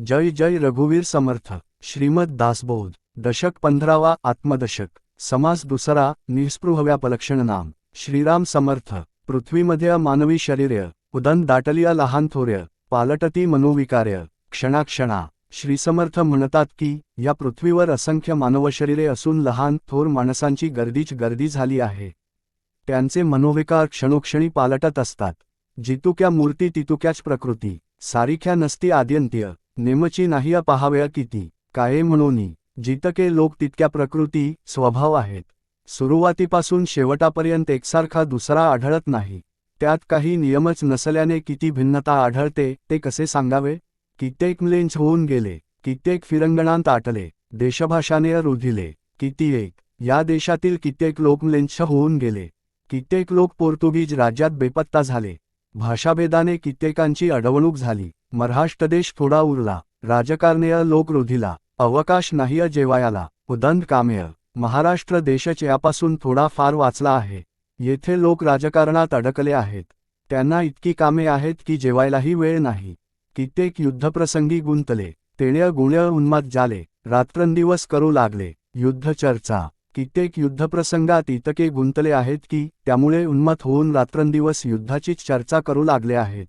जय जय रघुवीर समर्थ. श्रीमद दासबोध. दशक पंधरावा आत्मदशक. समास दुसरा निःस्पृहव्यापलक्षण नाम. श्रीराम समर्थ. पृथ्वीमध्ये मानवी शरीर्य उदन दाटलिया लहान थोर्य पालटती मनोविकार्य क्षणाक्षणा. श्रीसमर्थ म्हणतात की या पृथ्वीवर असंख्य मानव शरीरे असून लहान थोर माणसांची गर्दीच गर्दी झाली आहे. त्यांचे मनोविकार क्षणोक्षणी पालटत असतात. जितुक्या मूर्ती तितुक्याच प्रकृती. सारिख्या नसती आद्यंत्य. नेमची नाहीया पहाव्या किती काय म्हणून जितके लोक तितक्या प्रकृती स्वभाव आहेत. सुरुवातीपासून शेवटापर्यंत एकसारखा दुसरा आढळत नाही. त्यात काही नियमच नसल्याने किती भिन्नता आढळते ते कसे सांगावे? कित्येक म्लेंच होऊन गेले कित्येक फिरंगणांत आटले देशभाषाने रुधिले किती एक या देशातील कित्येक लोक म्लेंच होऊन गेले. कित्येक लोक पोर्तुगीज राज्यात बेपत्ता झाले. भाषाभेदाने कित्येकांची अडवणूक झाली. महाराष्ट्रदेश थोडा उरला राजकारणीय लोक अवकाश नाहीय जेवायाला उदंत कामेय महाराष्ट्र देशच यापासून थोडा फार वाचला आहे येथे लोक राजकारणात अडकले आहेत त्यांना इतकी कामे आहेत की जेवायलाही वेळ नाही कित्येक युद्धप्रसंगी गुंतले तेण्य गुण्य उन्माद जाले रात्रंदिवस करू लागले युद्ध चर्चा कित्येक युद्धप्रसंगात इतके गुंतले आहेत की त्यामुळे उन्मत होऊन रात्रंदिवस युद्धाचीच चर्चा करू लागले आहेत.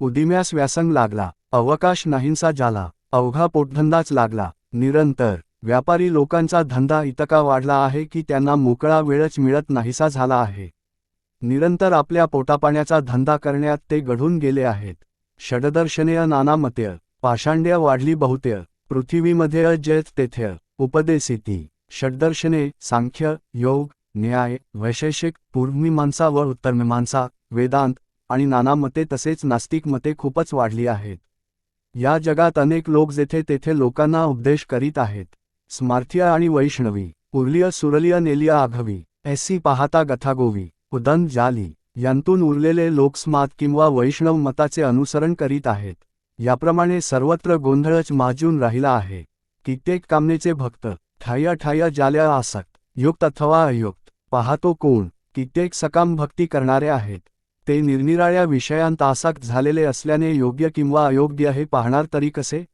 उदिम्यास व्यासंग लागला अवकाश नाहींसा झाला अवघा पोटधंदाच लागला. निरंतर व्यापारी लोकांचा धंदा इतका वाढला आहे की त्यांना मोकळा वेळच मिळत नाहीसा झाला आहे. निरंतर आपल्या पोटापाण्याचा धंदा करण्यात ते घडून गेले आहेत. षडदर्शनेय नानामत्य पाषांड्य वाढली बहुतेय पृथ्वीमध्ये जयत तेथ्य उपदेसिती. षड्दर्शने सांख्य योग न्याय वैशेषिक पूर्वमीमांसा व उत्तरमीमांसा वेदांत आणि नाना मते तसेच नास्तिक मते खूपच वाढली आहेत. या जगात अनेक लोक जेथे तेथे लोकांना उपदेश करीत आहेत. स्मार्थिया आणि वैष्णवी उर्लिय सुरलिय नेलिया आघवी एसी पाहता गथागोवी उदन जाली यांतून उरलेले लोक स्मात किंवा वैष्णव मताचे अनुसरण करीत आहेत. याप्रमाणे सर्वत्र गोंधळच माजून राहिला आहे. कित्येक कामनेचे भक्त ठाया ठाया जाल्या आसक्त युक्त अथवा अयुक्त पाहतो कोण कित्येक सकाम भक्ती करणारे आहेत. ते निरनिराळ्या विषयांत आसक्त झालेले असल्याने योग्य किंवा अयोग्य हे पाहणार तरी कसे?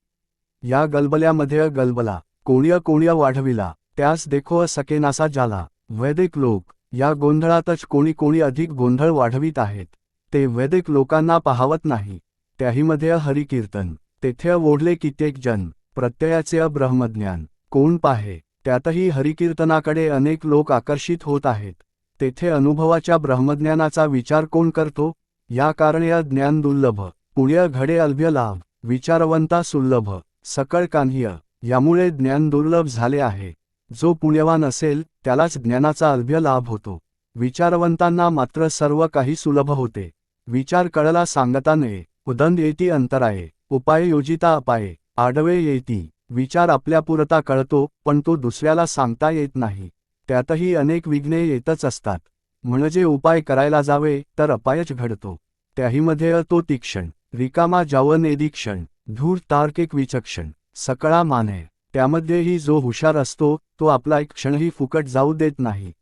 या गलबल्यामध्ये गलबला कोण्य कोण्य वाढविला त्यास देखो सकेनासा झाला वैदिक लोक या गोंधळातच कोणी कोणी अधिक गोंधळ वाढवित आहेत. ते वैदिक लोकांना पाहावत नाही. त्याहीमध्ये हरिकीर्तन तेथे ओढले कित्येक जन प्रत्ययाचे ब्रह्मज्ञान कोण पाहे त्यातही हरिकीर्तनाकडे अनेक लोक आकर्षित होत आहेत. तेथे अनुभवाच्या ब्रह्मज्ञानाचा विचार कोण करतो? या कारणे ज्ञान दुर्लभ पुण्य घडे अल्भ्य लाभ विचारवंता सुलभ सकळ कान्ह्य यामुळे ज्ञान दुर्लभ झाले आहे. जो पुण्यवान असेल त्यालाच ज्ञानाचा अल्भ्य लाभ होतो. विचारवंतांना मात्र सर्व काही सुलभ होते. विचार कळला सांगता नये उदंड येती अंतराये उपाय योजिता अपाये आडवे येती. विचार आपल्यापुरता कळतो पण तो दुसऱ्याला सांगता येत नाही. त्यातही अनेक विघ्ने येतच असतात. म्हणजे उपाय करायला जावे तर अपायच घडतो. त्याहीमध्ये तो तीक्षण. रिकामा जावन एदिक्षण धूर तार्किक विचक्षण. सकळा माने. त्यामध्येही जो हुशार असतो तो आपला एक क्षणही फुकट जाऊ देत नाही.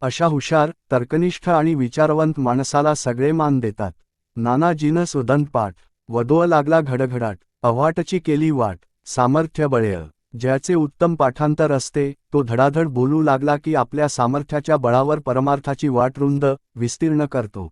अशा हुशार तर्कनिष्ठ आणि विचारवंत माणसाला सगळे मान देतात. नानाजीनं सुदंतपाठ वधोअ लागला घडघडाट. अव्हाटची केली वाट. सामर्थ्य बळेळ ज्याचे उत्तम पाठांतर असते तो धडाधड बोलू लागला की आपल्या सामर्थ्याच्या बळावर परमार्थाची वाट रुंद विस्तीर्ण करतो.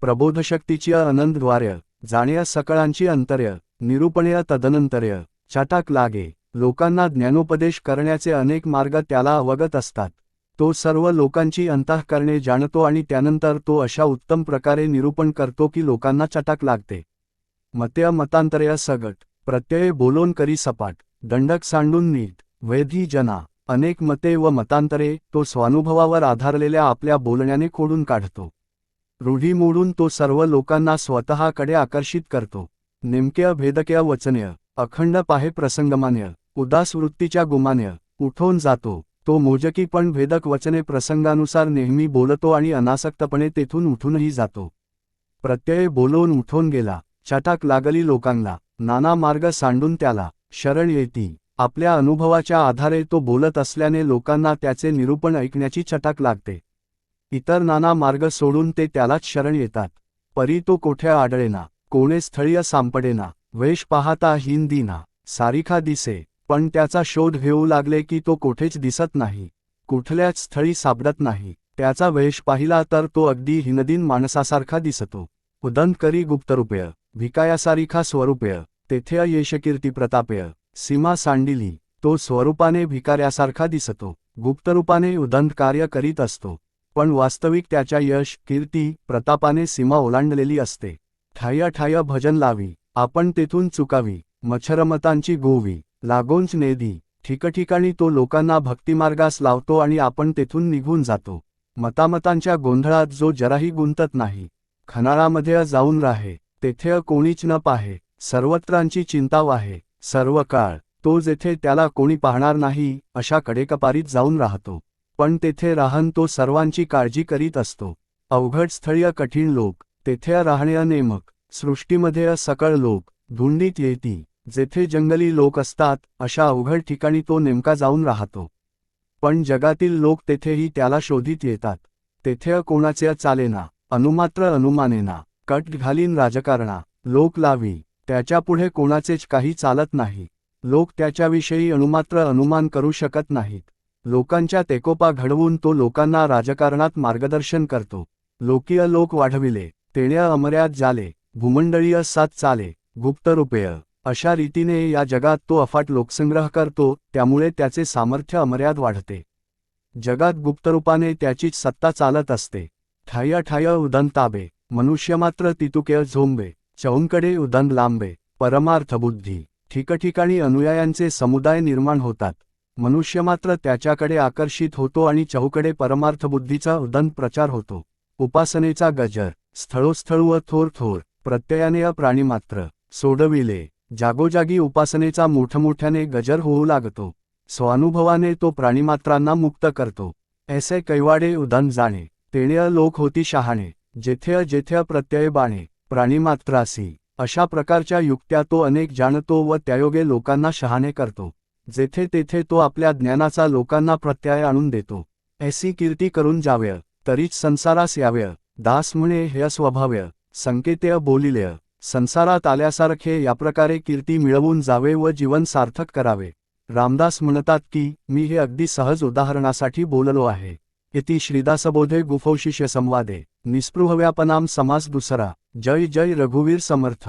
प्रबोधशक्तीची अनंतद्वार्य जाण्या सकळांची अंतर्य निरूपणेय तदनंतर्य चाटाक लागे लोकांना ज्ञानोपदेश करण्याचे अनेक मार्ग त्याला अवगत असतात. तो सर्व लोकांची अंतःकरणे जाणतो आणि त्यानंतर तो अशा उत्तम प्रकारे निरूपण करतो की लोकांना चटाक लागते. मत्य मतांतर्य सगट प्रत्यय बोलोन करी सपाट. दंडक सांडून नीट वैधी जना अनेक मते व मतांतरे तो स्वानुभवावर आधारलेल्या आपल्या बोलण्याने खोडून काढतो. रूढी मोडून तो सर्व लोकांना स्वतःकडे आकर्षित करतो. नेमक्या भेदक्या वचन्य अखंड पाहे प्रसंगमान्य उदास वृत्तीच्या गुमान्य उठून जातो. तो मोजकी पण भेदक वचने प्रसंगानुसार नेहमी बोलतो आणि अनासक्तपणे तेथून उठूनही जातो. प्रत्यय बोलवून उठून गेला चटाक लागली लोकांना नाना मार्ग सांडून त्याला शरण येती. आपल्या अनुभवाच्या आधारे तो बोलत असल्याने लोकांना त्याचे निरूपण ऐकण्याची चटाक लागते. इतर नाना मार्ग सोडून ते त्यालाच शरण येतात. परी तो कोठ्या आढळेना. कोणे स्थळीय सांपडेना. वेश पाहता हीन दिना. सारिखा दिसे. पण त्याचा शोध घेऊ लागले की तो कोठेच दिसत नाही. कुठल्याच स्थळी सापडत नाही. त्याचा वेश पाहिला तर तो अगदी हिनदीन माणसासारखा दिसतो. उदंत करी गुप्तरूपय भिकायासारिखा स्वरूपय तेथे येशकीर्ती प्रतापय सीमा सांडिली तो स्वरूपाने भिकाऱ्यासारखा दिसतो गुप्तरूपाने उदंत कार्य करीत असतो पण वास्तविक त्याच्या यश कीर्ती प्रतापाने सीमा ओलांडलेली असते. ठाय ठाय भजन लावी आपण तेथून चुकावी मच्छरमतांची गोवी लागोंच नेदी ठिकठिकाणी तो लोकांना भक्तिमार्गास लावतो आणि आपण तेथून निघून जातो. मतामतांच्या गोंधळात जो जराही गुंतत नाही खनाळामध्ये जाऊन राहे तेथे कोणीच न पाहे सर्वत्रांची चिंता वाहे सर्व काळ तो जेथे त्याला कोणी पाहणार नाही अशा कडेकपारीत जाऊन राहतो. पण तेथे राहन तो सर्वांची काळजी करीत असतो. अवघड स्थळीय कठीण लोक तेथे राहणे नेमक सृष्टीमध्ये सकळ लोक धुंडीत येती जेथे जंगली लोक असतात अशा अवघड ठिकाणी तो नेमका जाऊन राहतो. पण जगातील लोक तेथेही त्याला शोधित येतात. तेथे कोणाचे चालेना अनुमात्र अनुमानेना कट घालीन राजकारणा लोक लावी त्याच्यापुढे कोणाचेच काही चालत नाही. लोक त्याच्याविषयी अणुमात्र अनुमान करू शकत नाहीत. लोकांच्या तेकोपा घडवून तो लोकांना राजकारणात मार्गदर्शन करतो. लोकीय लोक वाढविले तेण्या अमर्याद जाले भूमंडळीय सात चाले गुप्तरूपेय अशा रीतीने या जगात तो अफाट लोकसंग्रह करतो त्यामुळे त्याचे सामर्थ्य अमर्याद वाढते. जगात गुप्तरूपाने त्याचीच सत्ता चालत असते. ठाय ठाय उदंताबे मनुष्यमात्र तितुके झोंबे. चौंकडे उदन लांबे परमार्थ बुद्धी ठिकठिकाणी अनुयायांचे समुदाय निर्माण होतात. मनुष्य मात्र त्याच्याकडे आकर्षित होतो आणि चहूकडे परमार्थ बुद्धीचा उदंत प्रचार होतो. उपासनेचा गजर स्थळोस्थळ व थोर थोर प्रत्ययाने प्राणीमात्र सोडविले जागोजागी उपासनेचा मोठमोठ्याने गजर होऊ लागतो. स्वानुभवाने तो प्राणीमात्रांना मुक्त करतो. ऐसे कैवाडे उदन जाणे तेणे लोक होती शहाणे जेथे जेथे प्रत्यय बाणे प्राणीमात्रासी अशा प्रकारच्या युक्त्या तो अनेक जाणतो व त्यायोगे लोकांना शहाणे करतो. जेथे तेथे तो आपल्या ज्ञानाचा लोकांना प्रत्यय आणून देतो. ऐसी कीर्ती करून जाव्य तरीच संसारास याव्य. दास म्हणे हे स्वभाव्य संकेतेय बोलिलेय. संसारात आल्यासारखे याप्रकारे कीर्ती मिळवून जावे व जीवन सार्थक करावे. रामदास म्हणतात की मी हे अगदी सहज उदाहरणासाठी बोललो आहे. इति श्रीदासबोधे गुफौशिष्य संवादे. निस्पृहव्यापनाम समास दुसरा. जय जय रघुवीर समर्थ